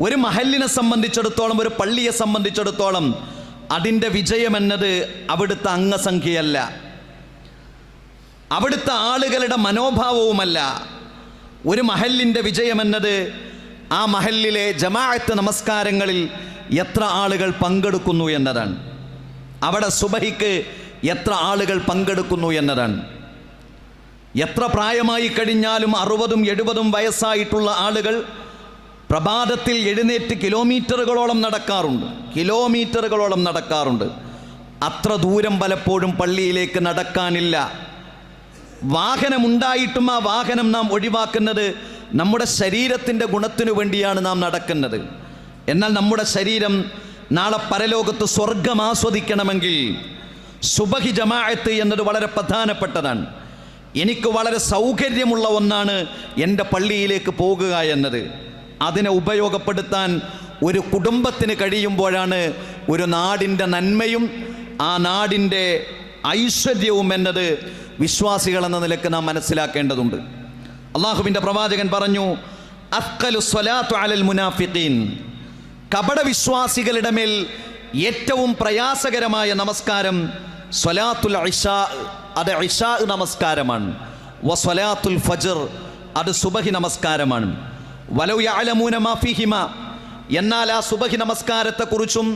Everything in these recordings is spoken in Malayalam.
ഒരു മഹലിനെ സംബന്ധിച്ചിടത്തോളം ഒരു പള്ളിയെ സംബന്ധിച്ചിടത്തോളം അതിന്റെ വിജയം വിജയമെന്നത് അവിടുത്തെ അംഗസംഖ്യയല്ല. അവിടുത്തെ ആളുകളുടെ മനോഭാവവുമല്ല. ഒരു മഹലിന്റെ വിജയമെന്നത് ആ മഹലിലെ ജമാഅത്ത് നമസ്കാരങ്ങളിൽ എത്ര ആളുകൾ പങ്കെടുക്കുന്നു എന്നതാണ്. അവിടെ സുബഹിക്ക് എത്ര ആളുകൾ പങ്കെടുക്കുന്നു എന്നതാണ്. എത്ര പ്രായമായി കഴിഞ്ഞാലും അറുപതും എഴുപതും വയസ്സായിട്ടുള്ള ആളുകൾ പ്രഭാതത്തിൽ എഴുന്നേറ്റ് കിലോമീറ്ററുകളോളം നടക്കാറുണ്ട്. കിലോമീറ്ററുകളോളം നടക്കാറുണ്ട്. അത്ര ദൂരം പലപ്പോഴും പള്ളിയിലേക്ക് നടക്കാനില്ല. വാഹനമുണ്ടായിട്ടും ആ വാഹനം നാം ഒഴിവാക്കുന്നത് നമ്മുടെ ശരീരത്തിന്റെ ഗുണത്തിനു വേണ്ടിയാണ് നാം നടക്കുന്നത്. എന്നാൽ നമ്മുടെ ശരീരം നാളെ പരലോകത്ത് സ്വർഗം ആസ്വദിക്കണമെങ്കിൽ സുബഹി ജമാഅത്ത് എന്നത് വളരെ പ്രധാനപ്പെട്ടതാണ്. എനിക്ക് വളരെ സൗകര്യമുള്ള ഒന്നാണ് എന്റെ പള്ളിയിലേക്ക് പോകുക എന്നത്. അതിനെ ഉപയോഗപ്പെടുത്താൻ ഒരു കുടുംബത്തിന് കഴിയുമ്പോഴാണ് ഒരു നാടിന്റെ നന്മയും ആ നാടിന്റെ ഐശ്വര്യവും എന്നത് വിശ്വാസികൾ എന്ന നിലയ്ക്ക് നാം മനസ്സിലാക്കേണ്ടതുണ്ട്. അള്ളാഹുവിന്റെ പ്രവാചകൻ പറഞ്ഞു അഫ്കലു സ്വലാത്തു അലൽ മുനാഫിഖീൻ. കപടവിശ്വാസികളുടെ മേൽ ഏറ്റവും പ്രയാസകരമായ നമസ്കാരം സ്വലാത്തുൽ ഇഷാ അത് ഇഷാ നമസ്കാരമാണ്. വ സ്വലാത്തുൽ ഫജർ അത് സുബഹി നമസ്കാരമാണ്. എന്നാൽ ആ സുബഹി നമസ്കാരത്തെക്കുറിച്ചും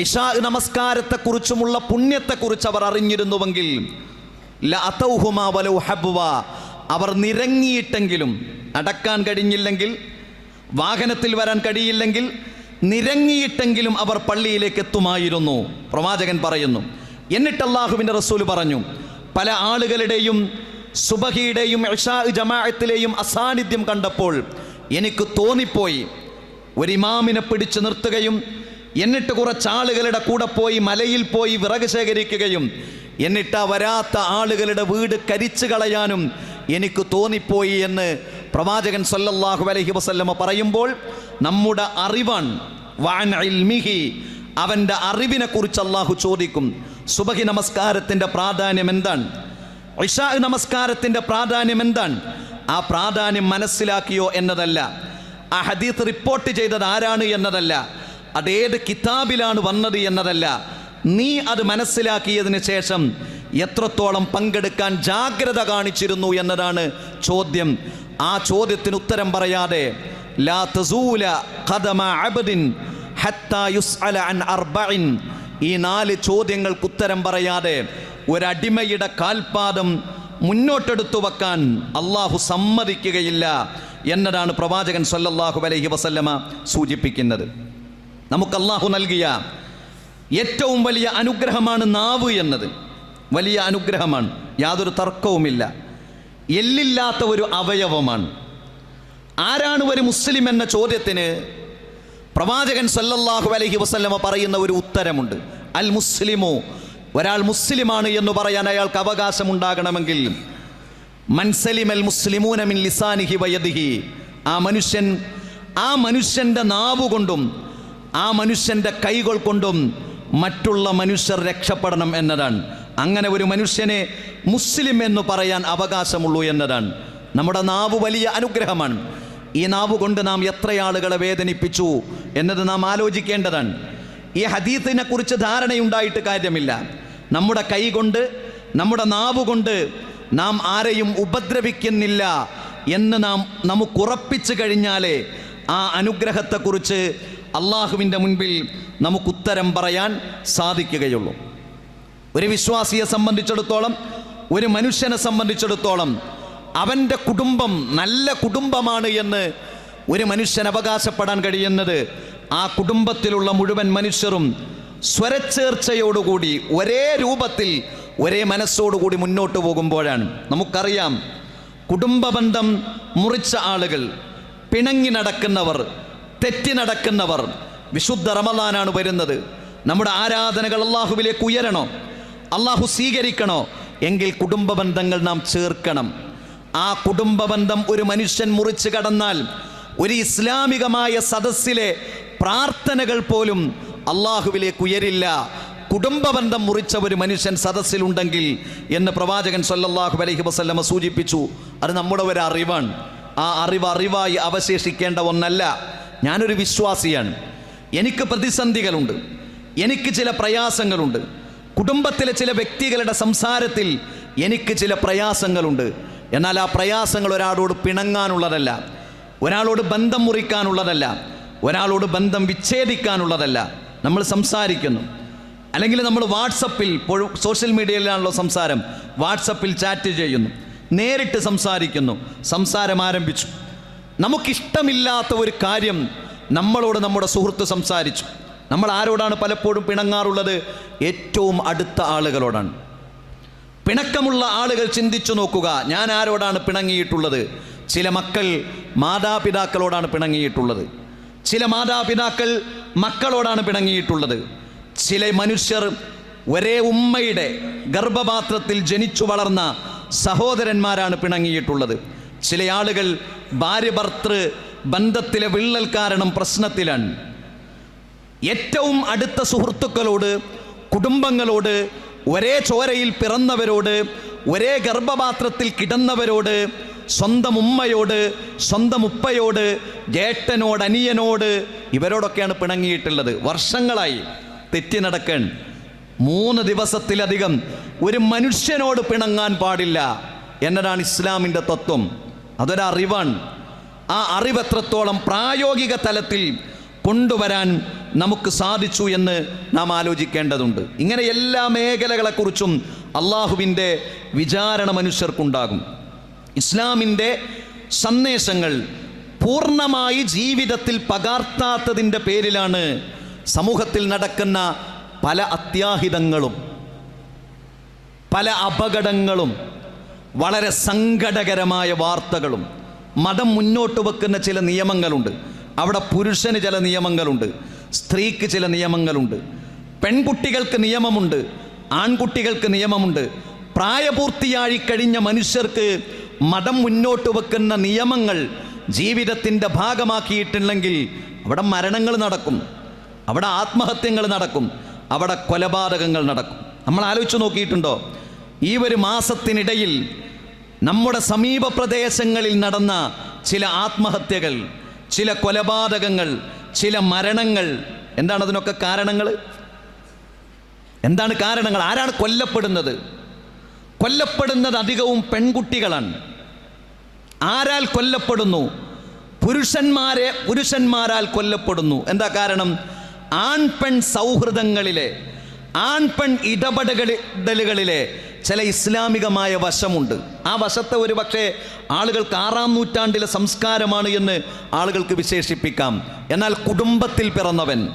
ഇഷാ നമസ്കാരത്തെക്കുറിച്ചുമുള്ള പുണ്യത്തെക്കുറിച്ച് അവർ അറിഞ്ഞിരുന്നുവെങ്കിൽ ലഅതൗഹുമ വലൗ ഹബ്വ. അവർ നിരങ്ങിയിട്ടെങ്കിലും നടക്കാൻ കഴിഞ്ഞില്ലെങ്കിൽ വാഹനത്തിൽ വരാൻ കഴിയില്ലെങ്കിൽ നിരങ്ങിയിട്ടെങ്കിലും അവർ പള്ളിയിലേക്ക് എത്തുമായിരുന്നു പ്രവാചകൻ പറയുന്നു എന്നിട്ട് അള്ളാഹുവിന്റെ റസൂൽ പറഞ്ഞു പല ആളുകളുടെയും സുബഹിയുടെയും ഇഷാ ജമാഅത്തിലെയും അസാന്നിധ്യം കണ്ടപ്പോൾ എനിക്ക് തോന്നിപ്പോയി. ഒരു ഇമാമിനെ പിടിച്ചു നിർത്തുകയും എന്നിട്ട് കുറച്ച് ആളുകളുടെ കൂടെ പോയി മലയിൽ പോയി വിറക് ശേഖരിക്കുകയും എന്നിട്ട് ആ വരാത്ത ആളുകളുടെ വീട് കരിച്ചു കളയാനും എനിക്ക് തോന്നിപ്പോയി എന്ന് പ്രവാചകൻ സല്ലല്ലാഹു അലഹി വസല്ലമ പറയുമ്പോൾ നമ്മുടെ അറിവാണ്. വാൻ ഇൽമിഹി അവന്റെ അറിവിനെ കുറിച്ച് അള്ളാഹു ചോദിക്കും. സുബഹി നമസ്കാരത്തിന്റെ പ്രാധാന്യം എന്താണ്? ഇഷാ നമസ്കാരത്തിന്റെ പ്രാധാന്യം എന്താണ്? ആ പ്രാധാന്യം മനസ്സിലാക്കിയോ എന്നതല്ല. ആ ഹദീത്ത് റിപ്പോർട്ട് ചെയ്തത് ആരാണ് എന്നതല്ല. അതേത് കിതാബിലാണ് വന്നത് എന്നതല്ല. നീ അത് മനസ്സിലാക്കിയതിന് ശേഷം എത്രത്തോളം പങ്കെടുക്കാൻ ജാഗ്രത കാണിച്ചിരുന്നു എന്നതാണ് ചോദ്യം. ആ ചോദ്യത്തിന് ഉത്തരം പറയാതെ ലാ തസൂല ഖദമ അബ്ദിൻ ഹത്താ അൻ അർബഇൻ. ഈ നാല് ചോദ്യങ്ങൾക്ക് ഉത്തരം പറയാതെ ഒരടിമയുടെ കാൽപാദം മുന്നോട്ടെടുത്തു വെക്കാൻ അള്ളാഹു സമ്മതിക്കുകയില്ല എന്നതാണ് പ്രവാചകൻ സല്ലല്ലാഹു അലൈഹി വസല്ലമ സൂചിപ്പിക്കുന്നത്. നമുക്ക് അള്ളാഹു നൽകിയ ഏറ്റവും വലിയ അനുഗ്രഹമാണ് നാവ് എന്നത്. വലിയ അനുഗ്രഹമാണ്. യാതൊരു തർക്കവുമില്ല. എല്ലില്ലാത്ത ഒരു അവയവമാണ്. ആരാണ് ഒരു മുസ്ലിം എന്ന ചോദ്യത്തിന് പ്രവാചകൻ സല്ലല്ലാഹു അലൈഹി വസല്ലമ പറയുന്ന ഒരു ഉത്തരമുണ്ട്. അൽ മുസ്ലിമോ ഒരാൾ മുസ്ലിമാണ് എന്ന് പറയാൻ അയാൾക്ക് അവകാശം ഉണ്ടാകണമെങ്കിൽ മൻസലിമൽ മുസ്ലിമൂന മിൻ ലിസാനിഹി വയദിഹി ആ മനുഷ്യൻ ആ മനുഷ്യന്റെ നാവ് കൊണ്ടും ആ മനുഷ്യന്റെ കൈകൾ കൊണ്ടും മറ്റുള്ള മനുഷ്യർ രക്ഷപ്പെടണം എന്നതാണ്. അങ്ങനെ ഒരു മനുഷ്യനെ മുസ്ലിം എന്ന് പറയാൻ അവകാശമുള്ളൂ എന്നതാണ്. നമ്മുടെ നാവ് വലിയ അനുഗ്രഹമാണ്. ഈ നാവ് കൊണ്ട് നാം എത്ര ആളുകളെ വേദനിപ്പിച്ചു എന്നത് നാം ആലോചിക്കേണ്ടതാണ്. ഈ ഹദീത്തിനെ കുറിച്ച് ധാരണയുണ്ടായിട്ട് കാര്യമില്ല. നമ്മുടെ കൈകൊണ്ട് നമ്മുടെ നാവുകൊണ്ട് നാം ആരെയും ഉപദ്രവിക്കുന്നില്ല എന്ന് നാം നമുക്ക് ഉറപ്പിച്ചു കഴിഞ്ഞാലേ ആ അനുഗ്രഹത്തെക്കുറിച്ച് അള്ളാഹുവിന്റെ മുൻപിൽ നമുക്കുത്തരം പറയാൻ സാധിക്കുകയുള്ളൂ. ഒരു വിശ്വാസിയെ സംബന്ധിച്ചിടത്തോളം ഒരു മനുഷ്യനെ സംബന്ധിച്ചിടത്തോളം അവന്റെ കുടുംബം നല്ല കുടുംബമാണ് എന്ന് ഒരു മനുഷ്യൻ അവകാശപ്പെടാൻ കഴിയുന്നത് ആ കുടുംബത്തിലുള്ള മുഴുവൻ മനുഷ്യരും സ്വരച്ചേർച്ചയോടുകൂടി ഒരേ രൂപത്തിൽ ഒരേ മനസ്സോടുകൂടി മുന്നോട്ട് പോകുമ്പോഴാണ്. നമുക്കറിയാം കുടുംബബന്ധം മുറിച്ച ആളുകൾ പിണങ്ങി നടക്കുന്നവർ തെറ്റി നടക്കുന്നവർ വിശുദ്ധ റമദാനാണ് വരുന്നത്. നമ്മുടെ ആരാധനകൾ അള്ളാഹുവിലേക്ക് ഉയരണോ? അള്ളാഹു സ്വീകരിക്കണോ? എങ്കിൽ കുടുംബ ബന്ധങ്ങൾ നാം ചേർക്കണം. ആ കുടുംബ ബന്ധം ഒരു മനുഷ്യൻ മുറിച്ച് കടന്നാൽ ഒരു ഇസ്ലാമികമായ സദസ്സിലെ പ്രാർത്ഥനകൾ പോലും അള്ളാഹുവിലേക്ക് ഉയരില്ല. കുടുംബബന്ധം മുറിച്ച ഒരു മനുഷ്യൻ സദസ്സിലുണ്ടെങ്കിൽ എന്ന് പ്രവാചകൻ സല്ലാഹു അലഹി വസല്ലമ സൂചിപ്പിച്ചു. അത് നമ്മുടെ ഒരു അറിവാണ്. ആ അറിവ് അറിവായി അവശേഷിക്കേണ്ട ഒന്നല്ല. ഞാനൊരു വിശ്വാസിയാണ്. എനിക്ക് പ്രതിസന്ധികളുണ്ട്. എനിക്ക് ചില പ്രയാസങ്ങളുണ്ട്. കുടുംബത്തിലെ ചില വ്യക്തികളുടെ സംസാരത്തിൽ എനിക്ക് ചില പ്രയാസങ്ങളുണ്ട്. എന്നാൽ ആ പ്രയാസങ്ങൾ ഒരാളോട് പിണങ്ങാനുള്ളതല്ല. ഒരാളോട് ബന്ധം മുറിക്കാനുള്ളതല്ല. ഒരാളോട് ബന്ധം വിച്ഛേദിക്കാനുള്ളതല്ല. നമ്മൾ സംസാരിക്കുന്നു. അല്ലെങ്കിൽ നമ്മൾ വാട്സപ്പിൽ സോഷ്യൽ മീഡിയയിലാണല്ലോ സംസാരം. വാട്സപ്പിൽ ചാറ്റ് ചെയ്യുന്നു. നേരിട്ട് സംസാരിക്കുന്നു. സംസാരം ആരംഭിച്ചു. നമുക്കിഷ്ടമില്ലാത്ത ഒരു കാര്യം നമ്മളോട് നമ്മുടെ സുഹൃത്ത് സംസാരിച്ചു. നമ്മൾ ആരോടാണ് പലപ്പോഴും പിണങ്ങാറുള്ളത്? ഏറ്റവും അടുത്ത ആളുകളോടാണ്. പിണക്കമുള്ള ആളുകൾ ചിന്തിച്ചു നോക്കുക. ഞാൻ ആരോടാണ് പിണങ്ങിയിട്ടുള്ളത്? ചില മക്കൾ മാതാപിതാക്കളോടാണ് പിണങ്ങിയിട്ടുള്ളത്. ചില മാതാപിതാക്കൾ മക്കളോടാണ് പിണങ്ങിയിട്ടുള്ളത്. ചില മനുഷ്യർ ഒരേ ഉമ്മയുടെ ഗർഭപാത്രത്തിൽ ജനിച്ചു വളർന്ന സഹോദരന്മാരാണ് പിണങ്ങിയിട്ടുള്ളത്. ചില ആളുകൾ ഭാര്യ ഭർത്തൃ ബന്ധത്തിലെ വിള്ളൽ കാരണം പ്രശ്നത്തിലാണ്. ഏറ്റവും അടുത്ത സുഹൃത്തുക്കളോട് കുടുംബങ്ങളോട് ഒരേ ചോരയിൽ പിറന്നവരോട് ഒരേ ഗർഭപാത്രത്തിൽ കിടന്നവരോട് സ്വന്തം ഉമ്മയോട് സ്വന്തം ഉപ്പയോട് ജേട്ടനോട് അനിയനോട് ഇവരോടൊക്കെയാണ് പിണങ്ങിയിട്ടുള്ളത്. വർഷങ്ങളായി തെറ്റി നടക്കാൻ മൂന്ന് ദിവസത്തിലധികം ഒരു മനുഷ്യനോട് പിണങ്ങാൻ പാടില്ല എന്നതാണ് ഇസ്ലാമിന്റെ തത്വം. അതൊരറിവാണ് ആ അറിവ് എത്രത്തോളം പ്രായോഗിക തലത്തിൽ കൊണ്ടുവരാൻ നമുക്ക് സാധിച്ചു എന്ന് നാം ആലോചിക്കേണ്ടതുണ്ട്. ഇങ്ങനെ എല്ലാ മേഖലകളെക്കുറിച്ചും അള്ളാഹുവിന്റെ വിചാരണ മനുഷ്യർക്കുണ്ടാകും. ഇസ്ലാമിന്റെ സന്ദേശങ്ങൾ പൂർണമായി ജീവിതത്തിൽ പകർത്താത്തതിന്റെ പേരിലാണ് സമൂഹത്തിൽ നടക്കുന്ന പല അത്യാഹിതങ്ങളും പല അപകടങ്ങളും വളരെ സങ്കടകരമായ വാർത്തകളും. മതം മുന്നോട്ട് വെക്കുന്ന ചില നിയമങ്ങളുണ്ട്. അവിടെ പുരുഷന് ചില നിയമങ്ങളുണ്ട്. സ്ത്രീക്ക് ചില നിയമങ്ങളുണ്ട്. പെൺകുട്ടികൾക്ക് നിയമമുണ്ട്. ആൺകുട്ടികൾക്ക് നിയമമുണ്ട്. പ്രായപൂർത്തിയായി കഴിഞ്ഞ മനുഷ്യർക്ക് മതം മുന്നോട്ട് വെക്കുന്ന നിയമങ്ങൾ ജീവിതത്തിന്റെ ഭാഗമാക്കിയിട്ടില്ലെങ്കിൽ അവിടെ മരണങ്ങൾ നടക്കും അവിടെ ആത്മഹത്യങ്ങൾ നടക്കും അവിടെ കൊലപാതകങ്ങൾ നടക്കും. നമ്മൾ ആലോചിച്ച് നോക്കിയിട്ടുണ്ടോ? ഈ ഒരു മാസത്തിനിടയിൽ നമ്മുടെ സമീപ പ്രദേശങ്ങളിൽ നടന്ന ചില ആത്മഹത്യകൾ ചില കൊലപാതകങ്ങൾ ചില മരണങ്ങൾ എന്താണ് അതിനൊക്കെ കാരണങ്ങൾ? എന്താണ് കാരണങ്ങൾ? ആരാണ് കൊല്ലപ്പെടുന്നത്? കൊല്ലപ്പെടുന്നത് അധികവും പെൺകുട്ടികളാണ്. ആരാൽ കൊല്ലപ്പെടുന്നു? പുരുഷന്മാരെ പുരുഷന്മാരാൽ കൊല്ലപ്പെടുന്നു. എന്താ കാരണം? ആൺപെൺ സൗഹൃദങ്ങളിലെ ആൺപെൺ ഇടപെടലുകളിലെ ചില ഇസ്ലാമികമായ വശമുണ്ട്. ആ വശത്തെ ഒരു പക്ഷേ ആളുകൾക്ക് ആറാം നൂറ്റാണ്ടിലെ സംസ്കാരമാണ് എന്ന് ആളുകൾക്ക് വിശേഷിപ്പിക്കാം. എന്നാൽ കുടുംബത്തിൽ പിറന്നവൻ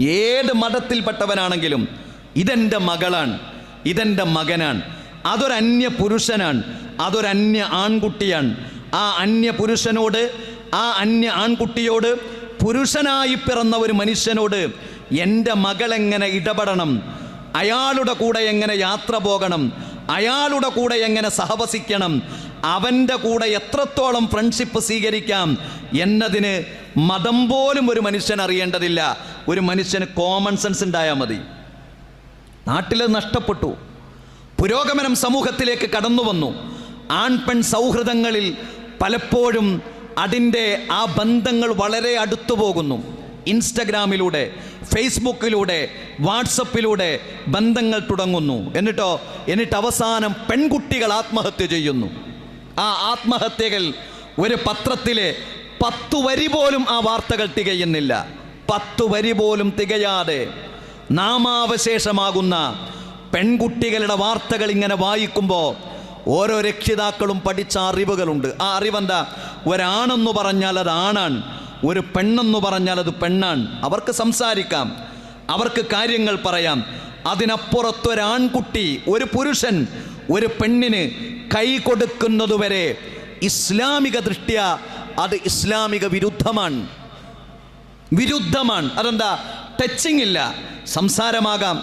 ഏത് മതത്തിൽപ്പെട്ടവനാണെങ്കിലും ഇതെന്റെ മകളാണ് ഇതെന്റെ മകനാണ്. അതൊരന്യ പുരുഷനാണ്. അതൊരന്യ ആൺകുട്ടിയാണ്. ആ അന്യ പുരുഷനോട് ആ അന്യ ആൺകുട്ടിയോട് പുരുഷനായി പിറന്ന ഒരു മനുഷ്യനോട് എന്റെ മകൾ എങ്ങനെ ഇടപെടണം? അയാളുടെ കൂടെ എങ്ങനെ യാത്ര പോകണം? അയാളുടെ കൂടെ എങ്ങനെ സഹവസിക്കണം? അവന്റെ കൂടെ എത്രത്തോളം ഫ്രണ്ട്ഷിപ്പ് സ്വീകരിക്കാം? എന്നതിന് മതം പോലും ഒരു മനുഷ്യൻ അറിയേണ്ടതില്ല. ഒരു മനുഷ്യന് കോമൺ സെൻസ് ഉണ്ടായാൽ മതി. നാട്ടിൽ നഷ്ടപ്പെട്ടു. പുരോഗമനം സമൂഹത്തിലേക്ക് കടന്നു വന്നു ആൺ പെൺ സൗഹൃദങ്ങളിൽ പലപ്പോഴും അതിന്റെ ആ ബന്ധങ്ങൾ വളരെ അടുത്തു പോകുന്നു. ഇൻസ്റ്റഗ്രാമിലൂടെ ഫേസ്ബുക്കിലൂടെ വാട്സപ്പിലൂടെ ബന്ധങ്ങൾ തുടങ്ങുന്നു. എന്നിട്ടോ എന്നിട്ട് അവസാനം പെൺകുട്ടികൾ ആത്മഹത്യ ചെയ്യുന്നു. ആ ആത്മഹത്യകൾ ഒരു പത്രത്തിലെ പത്തു വരി പോലും ആ വാർത്തകൾ തികയുന്നില്ല. പത്തു വരി പോലും തികയാതെ നാമാവശേഷമാകുന്ന പെൺകുട്ടികളുടെ വാർത്തകൾ ഇങ്ങനെ വായിക്കുമ്പോൾ ഓരോ രക്ഷിതാക്കളും പഠിച്ച അറിവുകളുണ്ട്. ആ അറിവെന്താ? ഒരാണെന്ന് പറഞ്ഞാൽ അത് ആണാണ്. ഒരു പെണ്ണെന്ന് പറഞ്ഞാൽ അത് പെണ്ണാണ്. അവർക്ക് സംസാരിക്കാം. അവർക്ക് കാര്യങ്ങൾ പറയാം. അതിനപ്പുറത്തൊരാൺകുട്ടി ഒരു പുരുഷൻ ഒരു പെണ്ണിന് കൈ കൊടുക്കുന്നതുവരെ ഇസ്ലാമിക ദൃഷ്ട്യ അത് ഇസ്ലാമിക വിരുദ്ധമാണ്. വിരുദ്ധമാണ്. അതെന്താ? ടച്ചിങ് ഇല്ല. സംസാരമാകാം.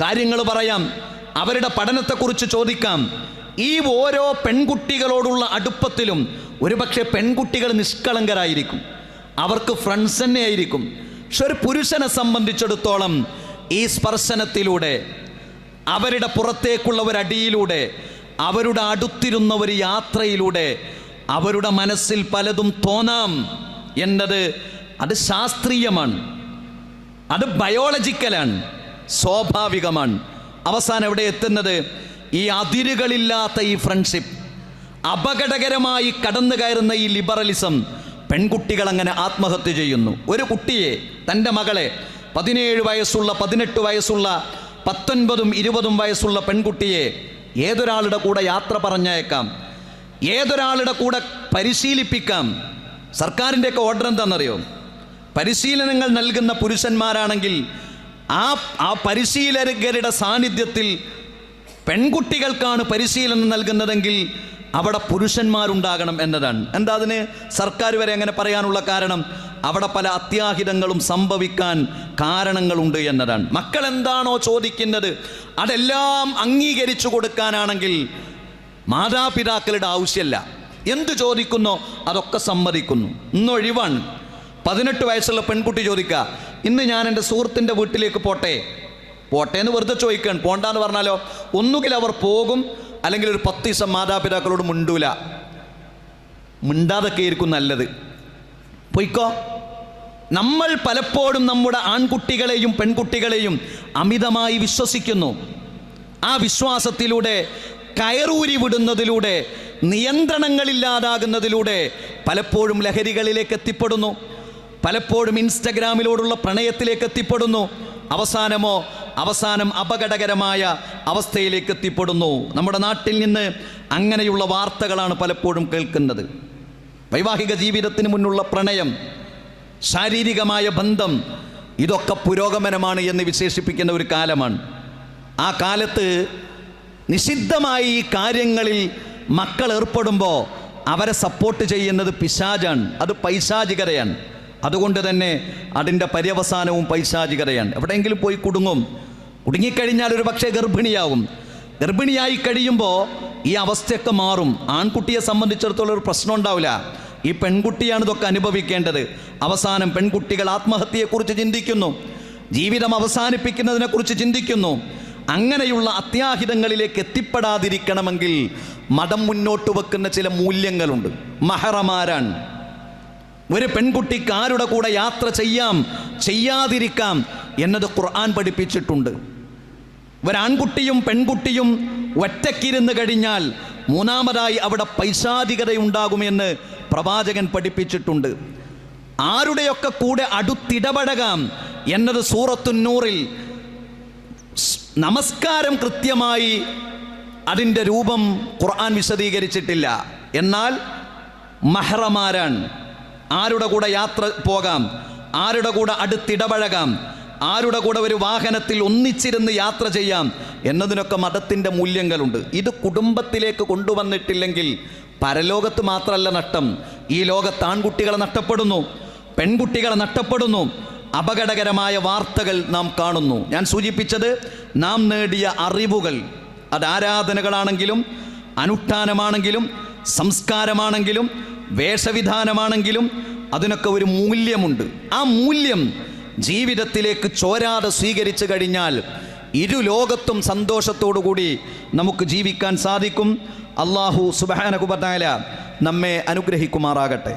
കാര്യങ്ങൾ പറയാം. അവരുടെ പഠനത്തെക്കുറിച്ച് ചോദിക്കാം. ഈ ഓരോ പെൺകുട്ടികളോടുള്ള അടുപ്പത്തിലും ഒരുപക്ഷെ പെൺകുട്ടികൾ നിഷ്കളങ്കരായിരിക്കും. അവർക്ക് ഫ്രണ്ട്സ് തന്നെ ആയിരിക്കും പക്ഷെ ഒരു പുരുഷനെ സംബന്ധിച്ചിടത്തോളം ഈ സ്പർശനത്തിലൂടെ അവരുടെ പുറത്തേക്കുള്ള ഒരു അടിയിലൂടെ അവരുടെ അടുത്തിരുന്ന ഒരു യാത്രയിലൂടെ അവരുടെ മനസ്സിൽ പലതും തോന്നാം എന്നത് അത് ശാസ്ത്രീയമാണ്. അത് ബയോളജിക്കലാണ് സ്വാഭാവികമാണ്. അവസാനം എവിടെ എത്തുന്നത്? ഈ അതിരുകളില്ലാത്ത ഈ ഫ്രണ്ട്ഷിപ്പ് അപകടകരമായി കടന്നു കയറുന്ന ഈ ലിബറലിസം പെൺകുട്ടികൾ അങ്ങനെ ആത്മഹത്യ ചെയ്യുന്നു. ഒരു കുട്ടിയെ തന്റെ മകളെ പതിനേഴ് വയസ്സുള്ള പതിനെട്ട് വയസ്സുള്ള പത്തൊൻപതും ഇരുപതും വയസ്സുള്ള പെൺകുട്ടിയെ ഏതൊരാളുടെ കൂടെ യാത്ര പറഞ്ഞയക്കാം? ഏതൊരാളുടെ കൂടെ പരിശീലിപ്പിക്കാം? സർക്കാരിന്റെയൊക്കെ ഓർഡർ എന്താണെന്നറിയോ? പരിശീലനങ്ങൾ നൽകുന്ന പുരുഷന്മാരാണെങ്കിൽ ആ ആ പരിശീലകരുടെ സാന്നിധ്യത്തിൽ പെൺകുട്ടികൾക്കാണ് പരിശീലനം നൽകുന്നതെങ്കിൽ അവിടെ പുരുഷന്മാരുണ്ടാകണം എന്നതാണ്. എന്താ അതിന്? സർക്കാർ വരെ അങ്ങനെ പറയാനുള്ള കാരണം അവിടെ പല അത്യാഹിതങ്ങളും സംഭവിക്കാൻ കാരണങ്ങളുണ്ട് എന്നതാണ്. മക്കൾ എന്താണോ ചോദിക്കുന്നത് അതെല്ലാം അംഗീകരിച്ചു കൊടുക്കാനാണെങ്കിൽ മാതാപിതാക്കളുടെ ആവശ്യമല്ല എന്ത് ചോദിക്കുന്നോ അതൊക്കെ സമ്മതിക്കുന്നു. ഇന്നൊഴിവാണ് പതിനെട്ട് വയസ്സുള്ള പെൺകുട്ടി ചോദിക്കുക ഇന്ന് ഞാൻ എന്റെ സുഹൃത്തിന്റെ വീട്ടിലേക്ക് പോട്ടെ? പോട്ടെ എന്ന് വെറുതെ ചോദിക്കാൻ പോണ്ടാന്ന് പറഞ്ഞാലോ ഒന്നുകിൽ അവർ പോകും അല്ലെങ്കിൽ ഒരു പത്ത് ദിവസം മാതാപിതാക്കളോട് മിണ്ടൂല. മിണ്ടാതൊക്കെ ആയിരിക്കും നല്ലത്. പൊയ്ക്കോ. നമ്മൾ പലപ്പോഴും നമ്മുടെ ആൺകുട്ടികളെയും പെൺകുട്ടികളെയും അമിതമായി വിശ്വസിക്കുന്നു. ആ വിശ്വാസത്തിലൂടെ കയറൂരി വിടുന്നതിലൂടെ നിയന്ത്രണങ്ങളില്ലാതാകുന്നതിലൂടെ പലപ്പോഴും ലഹരികളിലേക്ക് എത്തിപ്പെടുന്നു. പലപ്പോഴും ഇൻസ്റ്റഗ്രാമിലോടുള്ള പ്രണയത്തിലേക്ക് എത്തിപ്പെടുന്നു അവസാനമോ അവസാനം അപകടകരമായ അവസ്ഥയിലേക്ക് എത്തിപ്പെടുന്നു നമ്മുടെ നാട്ടിൽ നിന്ന് അങ്ങനെയുള്ള വാർത്തകളാണ് പലപ്പോഴും കേൾക്കുന്നത്. വൈവാഹിക ജീവിതത്തിന് മുന്നുള്ള പ്രണയം ശാരീരികമായ ബന്ധം ഇതൊക്കെ പുരോഗമനമാണ് എന്ന് വിശേഷിപ്പിക്കുന്ന ഒരു കാലമാണ്. ആ കാലത്ത് നിഷിദ്ധമായി ഈ കാര്യങ്ങളിൽ മക്കൾ ഏർപ്പെടുമ്പോൾ അവരെ സപ്പോർട്ട് ചെയ്യുന്നത് പിശാജാണ് അത് പൈശാചികതയാണ്. അതുകൊണ്ട് തന്നെ അതിന്റെ പര്യവസാനവും പൈശാചികതയാണ്. എവിടെയെങ്കിലും പോയി കുടുങ്ങും. കുടുങ്ങിക്കഴിഞ്ഞാൽ ഒരു പക്ഷേ ഗർഭിണിയാവും. ഗർഭിണിയായി കഴിയുമ്പോൾ ഈ അവസ്ഥയൊക്കെ മാറും. ആൺകുട്ടിയെ സംബന്ധിച്ചിടത്തോളം ഒരു പ്രശ്നം ഉണ്ടാവില്ല. ഈ പെൺകുട്ടിയാണ് ഇതൊക്കെ അനുഭവിക്കേണ്ടത്. അവസാനം പെൺകുട്ടികൾ ആത്മഹത്യയെക്കുറിച്ച് ചിന്തിക്കുന്നു. ജീവിതം അവസാനിപ്പിക്കുന്നതിനെക്കുറിച്ച് ചിന്തിക്കുന്നു. അങ്ങനെയുള്ള അത്യാഹിതങ്ങളിലേക്ക് എത്തിപ്പെടാതിരിക്കണമെങ്കിൽ മതം മുന്നോട്ട് വെക്കുന്ന ചില മൂല്യങ്ങളുണ്ട്. മഹറമാരാണ്. ഒരു പെൺകുട്ടിക്ക് ആരുടെ കൂടെ യാത്ര ചെയ്യാം ചെയ്യാതിരിക്കാം എന്നത് ഖുർആൻ പഠിപ്പിച്ചിട്ടുണ്ട്. ഒരാൺകുട്ടിയും പെൺകുട്ടിയും ഒറ്റക്കിരുന്ന് കഴിഞ്ഞാൽ മൂന്നാമതായി അവിടെ പൈശാധികതയുണ്ടാകുമെന്ന് പ്രവാചകൻ പഠിപ്പിച്ചിട്ടുണ്ട്. ആരുടെയൊക്കെ കൂടെ അടുത്തിടപഴകാം എന്നത് സൂറത്തുന്നൂറിൽ നമസ്കാരം കൃത്യമായി അതിന്റെ രൂപം ഖുർആൻ വിശദീകരിച്ചിട്ടില്ല. എന്നാൽ മഹ്റമാരാണ്. ആരുടെ കൂടെ യാത്ര പോകാം? ആരുടെ കൂടെ അടുത്തിടപഴകാം? ആരുടെ കൂടെ ഒരു വാഹനത്തിൽ ഒന്നിച്ചിരുന്ന് യാത്ര ചെയ്യാം? എന്നതിനൊക്കെ മതത്തിന്റെ മൂല്യങ്ങളുണ്ട്. ഇത് കുടുംബത്തിലേക്ക് കൊണ്ടുവന്നിട്ടില്ലെങ്കിൽ പരലോകത്ത് മാത്രമല്ല നഷ്ടം. ഈ ലോകത്ത് ആൺകുട്ടികളെ നഷ്ടപ്പെടുന്നു പെൺകുട്ടികളെ നഷ്ടപ്പെടുന്നു. അപകടകരമായ വാർത്തകൾ നാം കാണുന്നു. ഞാൻ സൂചിപ്പിച്ചത് നാം നേടിയ അറിവുകൾ. അത് ആരാധനകളാണെങ്കിലും അനുഷ്ഠാനമാണെങ്കിലും സംസ്കാരമാണെങ്കിലും വേഷവിധാനമാണെങ്കിലും അതിനൊക്കെ ഒരു മൂല്യമുണ്ട്. ആ മൂല്യം ജീവിതത്തിലേക്ക് ചോരാതെ സ്വീകരിച്ചു കഴിഞ്ഞാൽ ഇരു ലോകത്തും സന്തോഷത്തോടു കൂടി നമുക്ക് ജീവിക്കാൻ സാധിക്കും. അള്ളാഹു സുബാനകുബത്തായ നമ്മെ അനുഗ്രഹിക്കുമാറാകട്ടെ.